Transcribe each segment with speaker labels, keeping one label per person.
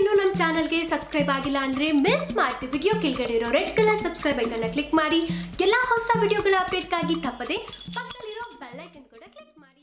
Speaker 1: ಇನ್ನೂ ನಮ್ಮ ಚಾನಲ್ಗೆ ಸಬ್ಸ್ಕ್ರೈಬ್ ಆಗಿಲ್ಲ ಅಂದ್ರೆ ಮಿಸ್ ಮಾಡ್ತಿ ವಿಡಿಯೋ ಕೆಳಗಡೆ ಇರೋ ರೆಡ್ ಕಲರ್ ಸಬ್ಸ್ಕ್ರೈಬ್ ಐಕನ್ನ ಕ್ಲಿಕ್ ಮಾಡಿ. ಎಲ್ಲಾ ಹೊಸ ವಿಡಿಯೋಗಳ ಅಪ್ಡೇಟ್ಗಾಗಿ ತಪ್ಪದೆ ಪಕ್ಕದಲ್ಲಿರೋ ಐಕನ್ ಕೂಡ ಕ್ಲಿಕ್ ಮಾಡಿ.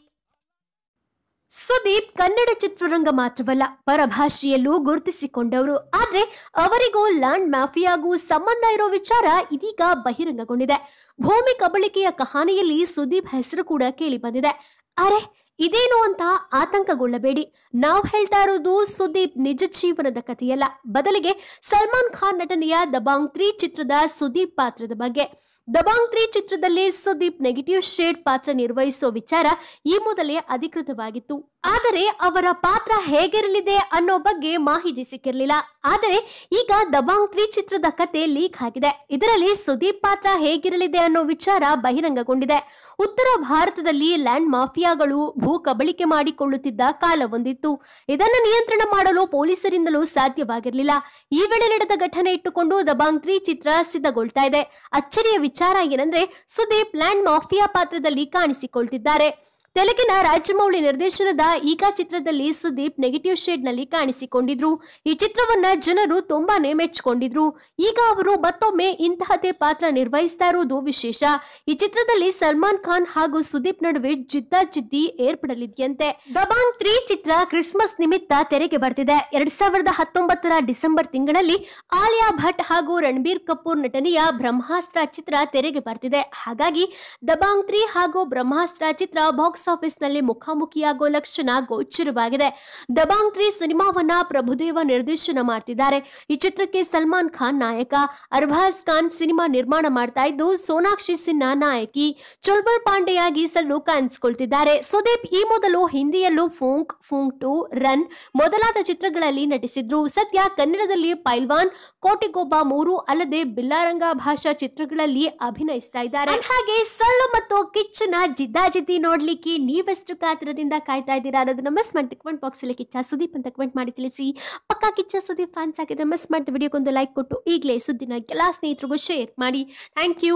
Speaker 1: ಸುದೀಪ್ ಕನ್ನಡ ಚಿತ್ರರಂಗ ಮಾತ್ರವಲ್ಲ, ಪರಭಾಷೆಯಲ್ಲೂ ಗುರುತಿಸಿಕೊಂಡವರು. ಆದ್ರೆ ಅವರಿಗೂ ಲ್ಯಾಂಡ್ ಮಾಫಿಯಾಗೂ ಸಂಬಂಧ ಇರೋ ವಿಚಾರ ಇದೀಗ ಬಹಿರಂಗಗೊಂಡಿದೆ. ಭೂಮಿ ಕಬಳಿಕೆಯ ಕಹಾನಿಯಲ್ಲಿ ಸುದೀಪ್ ಹೆಸರು ಕೂಡ ಕೇಳಿ ಬಂದಿದೆ. ಅರೆ ಇದೇನು ಅಂತ ಆತಂಕಗೊಳ್ಳಬೇಡಿ. ನಾವು ಹೇಳ್ತಾ ಇರೋದು ಸುದೀಪ್ ನಿಜ ಜೀವನದ ಕಥೆಯಲ್ಲ. ಬದಲಿಗೆ ಸಲ್ಮಾನ್ ಖಾನ್ ನಟನೆಯ ದಬಾಂಗ್ ತ್ರೀ ಚಿತ್ರದ ಸುದೀಪ್ ಪಾತ್ರದ ಬಗ್ಗೆ. ದಬಾಂಗ್ ತ್ರೀ ಚಿತ್ರದಲ್ಲಿ ಸುದೀಪ್ ನೆಗೆಟಿವ್ ಶೇಡ್ ಪಾತ್ರ ನಿರ್ವಹಿಸೋ ವಿಚಾರ ಈ ಮೊದಲೇ ಅಧಿಕೃತವಾಗಿತ್ತು. ಆದರೆ ಅವರ ಪಾತ್ರ ಹೇಗಿರಲಿದೆ ಅನ್ನೋ ಬಗ್ಗೆ ಮಾಹಿತಿ ಸಿಕ್ಕಿರಲಿಲ್ಲ. ಆದರೆ ಈಗ ದಬಾಂಗ್ ತ್ರೀ ಚಿತ್ರದ ಕತೆ ಲೀಕ್ ಆಗಿದೆ. ಇದರಲ್ಲಿ ಸುದೀಪ್ ಪಾತ್ರ ಹೇಗಿರಲಿದೆ ಅನ್ನೋ ವಿಚಾರ ಬಹಿರಂಗಗೊಂಡಿದೆ. ಉತ್ತರ ಭಾರತದಲ್ಲಿ ಲ್ಯಾಂಡ್ ಮಾಫಿಯಾಗಳು ಭೂ ಕಬಳಿಕೆ ಮಾಡಿಕೊಳ್ಳುತ್ತಿದ್ದ ಕಾಲವೊಂದಿತ್ತು ಇದನ್ನು ನಿಯಂತ್ರಣ ಮಾಡಲು ಪೊಲೀಸರಿಂದಲೂ ಸಾಧ್ಯವಾಗಿರಲಿಲ್ಲ. ಈ ವೇಳೆ ನಡೆದ ಘಟನೆ ಇಟ್ಟುಕೊಂಡು ದಬಾಂಗ್ ತ್ರೀ ಚಿತ್ರ ಸಿದ್ಧಗೊಳ್ತಾ ಇದೆ. ಅಚ್ಚರಿಯ ವಿಚಾರ ಏನಂದ್ರೆ ಸುದೀಪ್ ಲ್ಯಾಂಡ್ ಮಾಫಿಯಾ ಪಾತ್ರದಲ್ಲಿ ಕಾಣಿಸಿಕೊಳ್ತಿದ್ದಾರೆ. ತೆಲುಗಿನ ರಾಜಮೌಳಿ ನಿರ್ದೇಶನದ ಈಕಾ ಚಿತ್ರದಲ್ಲಿ ಸುದೀಪ್ ನೆಗೆಟಿವ್ ಶೇಡ್ನಲ್ಲಿ ಕಾಣಿಸಿಕೊಂಡಿದ್ರು. ಈ ಚಿತ್ರವನ್ನ ಜನರು ತುಂಬಾನೇ ಮೆಚ್ಚಿಕೊಂಡಿದ್ರು. ಈಗ ಅವರು ಮತ್ತೊಮ್ಮೆ ಇಂತಹದೇ ಪಾತ್ರ ನಿರ್ವಹಿಸ್ತಾ ಇರುವುದು ವಿಶೇಷ. ಈ ಚಿತ್ರದಲ್ಲಿ ಸಲ್ಮಾನ್ ಖಾನ್ ಹಾಗೂ ಸುದೀಪ್ ನಡುವೆ ಜಿದ್ದಾಜಿದ್ದಿ ಏರ್ಪಡಲಿದೆಯಂತೆ. ದಬಾಂಗ್ ತ್ರೀ ಚಿತ್ರ ಕ್ರಿಸ್ಮಸ್ ನಿಮಿತ್ತ ತೆರೆಗೆ ಬರ್ತಿದೆ. ಎರಡ್ ಸಾವಿರದ ಹತ್ತೊಂಬತ್ತರ ಡಿಸೆಂಬರ್ ತಿಂಗಳಲ್ಲಿ ಆಲಿಯಾ ಭಟ್ ಹಾಗೂ ರಣಬೀರ್ ಕಪೂರ್ ನಟನೆಯ ಬ್ರಹ್ಮಾಸ್ತ್ರ ಚಿತ್ರ ತೆರೆಗೆ ಬರ್ತಿದೆ. ಹಾಗಾಗಿ ದಬಾಂಗ್ ತ್ರೀ ಹಾಗೂ ಬ್ರಹ್ಮಾಸ್ತ್ರ ಚಿತ್ರ ಬಾಕ್ಸ್ ಆಫೀಸ್ನಲ್ಲಿ ಮುಖಾಮುಖಿಯಾಗೋ ಲಕ್ಷಣ ಗೋಚರವಾಗಿದೆ. ದಬಾಂಗ್ ತ್ರೀ ಸಿನಿಮಾವನ್ನ ಪ್ರಭುದೇವ ನಿರ್ದೇಶನ ಮಾಡ್ತಿದ್ದಾರೆ. ಈ ಚಿತ್ರಕ್ಕೆ ಸಲ್ಮಾನ್ ಖಾನ್ ನಾಯಕ, ಅರ್ಬಾಜ್ ಖಾನ್ ಸಿನಿಮಾ ನಿರ್ಮಾಣ ಮಾಡ್ತಾ ಇದ್ದು, ಸೋನಾಕ್ಷಿ ಸಿನ್ಹಾ ನಾಯಕಿ ಚೊಲ್ಬಲ್ ಪಾಂಡೆಯಾಗಿ ಸಲ್ಲು ಕಾಣಿಸಿಕೊಳ್ತಿದ್ದಾರೆ. ಸುದೀಪ್ ಈ ಮೊದಲು ಹಿಂದಿಯಲ್ಲೂ ಫೋಂಕ್ ಫೋಂಕ್ ಟು, ರನ್ ಮೊದಲಾದ ಚಿತ್ರಗಳಲ್ಲಿ ನಟಿಸಿದ್ರು. ಸದ್ಯ ಕನ್ನಡದಲ್ಲಿ ಪೈಲ್ವಾನ್, ಕೋಟಿಗೊಬ್ಬ ಮೂರು ಅಲ್ಲದೆ ಬಿಲ್ಲಾರಂಗ ಭಾಷಾ ಚಿತ್ರಗಳಲ್ಲಿ ಅಭಿನಯಿಸ್ತಾ ಇದ್ದಾರೆ. ಹಾಗೆ ಸಲ್ಲು ಮತ್ತು ಕಿಚ್ಚನ ಜಿದ್ದಾಜಿದ್ದಿ ನೋಡ್ಲಿಕ್ಕೆ ನೀವೆಷ್ಟು ಕಾತರದಿಂದ ಕಾಯ್ತಾ ಇದ್ದೀರಾ ಅನ್ನೋದನ್ನ ಮಿಸ್ ಮಾಡ್ತೀವಿ ಕಮೆಂಟ್ ಬಾಕ್ಸ್ ಅಲ್ಲಿ ಕಿಚ್ಚ ಸುದೀಪ್ ಅಂತ ಕಮೆಂಟ್ ಮಾಡಿ ತಿಳಿಸಿ. ಪಕ್ಕಾ ಕಿಚ್ಚ ಸುದೀಪ್ ಫ್ಯಾನ್ಸ್ ಆಗಿದ್ರೆ ಮಿಸ್ ಮಾಡಿದ ವಿಡಿಯೋಗೊಂದು ಲೈಕ್ ಕೊಟ್ಟು ಈಗಲೇ ಸುದ್ದಿನ ಎಲ್ಲ ಸ್ನೇಹಿತರಿಗೂ ಶೇರ್ ಮಾಡಿ. Thank you